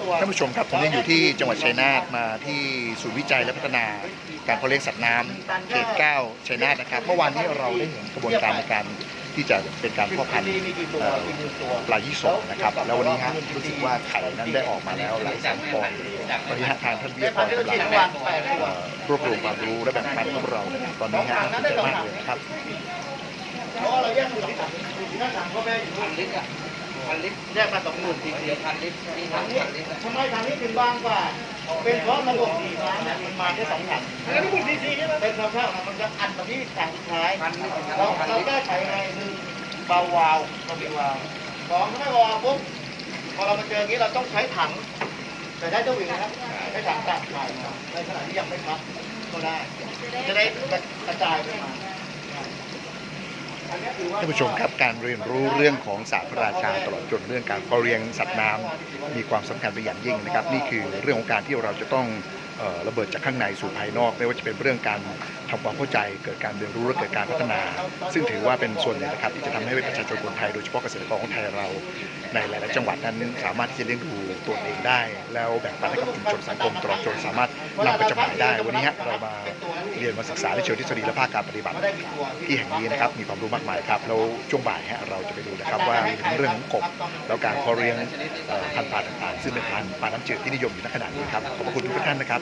ตัวท่านผู้ชมครับผมยังอยู่ที่จังหวัดชัยนาทมาที่ศูนย์วิจัยและพัฒนาการเพาะเลี้ยงสัตว์น้ำเขต9ชัยนาทนะครับเมื่อวานนี้เราได้เห็นกระบวนการในการที่จะเป็นการเพาะพันธุ์มีกี่ตัวเอ่อมีกี่ตัวปลายี่สกนะครับแล้ววันนี้ฮะรู้สึกว่าไข่นั้นได้ออกมาแล้วหลายแสนฟองวันนี้ฮะทางท่านวิทยากรกำลังเอ่อรวบรวมความรู้และแบ่งปันกับเรานะครับตอนนี้ฮะน่าสนใจมากเลยนะครับเพราะว่าเราแยกมาสองถังหน้าถังพ่อแม่อยู่นู่นลิตรอะ พันลิตรแยกมาสองหมื่นทีเดียวพันลิตรนี่ถัทั้งงนี้พันลิตรอะทำไมถังนี้ถึงบางกว่า เป็นเพราะระบบสีน้ำเนี่ยมันมาแค่สองถังแล้วนี่คุณดีซีใช่ไหมเป็นเพราะแค่มันจะอัดมาที่ถังสุดท้ายพันลิตรเราพันเราลิตรแก้ไขไงคือเบาวาวเรามีวาวสองถ้าไม่วาวปุ๊บพอเรามาเจออย่างนี้เราต้องใช้ถัง แต่ได้เจ้าหญิงนะครับใช้ถังตักไข่ครับในขณะที่ยังไม่พักก็ได้ จะได้กระจายไปมาอันนี้ถือว่า ท่านผู้ชมครับการเรียนรู้เรื่องของศาสตร์พระราชาตลอดจนเรื่องการเพาะเลี้ยงสัตว์น้ำมีความสำคัญเป็นอย่างยิ่งนะครับ นี่คือเรื่องของการที่เราจะต้อง ระเบิดจากข้างในสู่ภายนอก ไม่ว่าจะเป็นเรื่องการทำความเข้าใจเกิดการเรียนรู้และเกิดการพัฒนา ซึ่งถือว่าเป็นส่วนหนึ่งนะครับที่จะทำให้ประชาชนคนไทยโดยเฉพาะเกษตรกรของไทยเรา ในหลาย ๆ จังหวัดนั้นสามารถที่จะเลี้ยงดูตัวเองได้ แล้วแบ่งปันให้กับชุมชนสังคมตลอดจนสามารถนำไปจำหน่ายได้วันนี้ฮะเรามาเรียนมาศึกษาในเชิงทฤษฎีและภาคการปฏิบัติ ที่แห่งนี้นะครับมีความรู้มากมายครับแล้วช่วงบ่ายฮะเราจะไปดูนะครับว่าเรื่องของกบแล้วการเพาะเลี้ยงพันธุ์ปลาต่าง ๆ ซึ่งเป็นพันธุ์ปลาน้ำจืดที่นิยมอยู่ในขณะนี้ครับขอบพระคุณทุกท่านนะครับ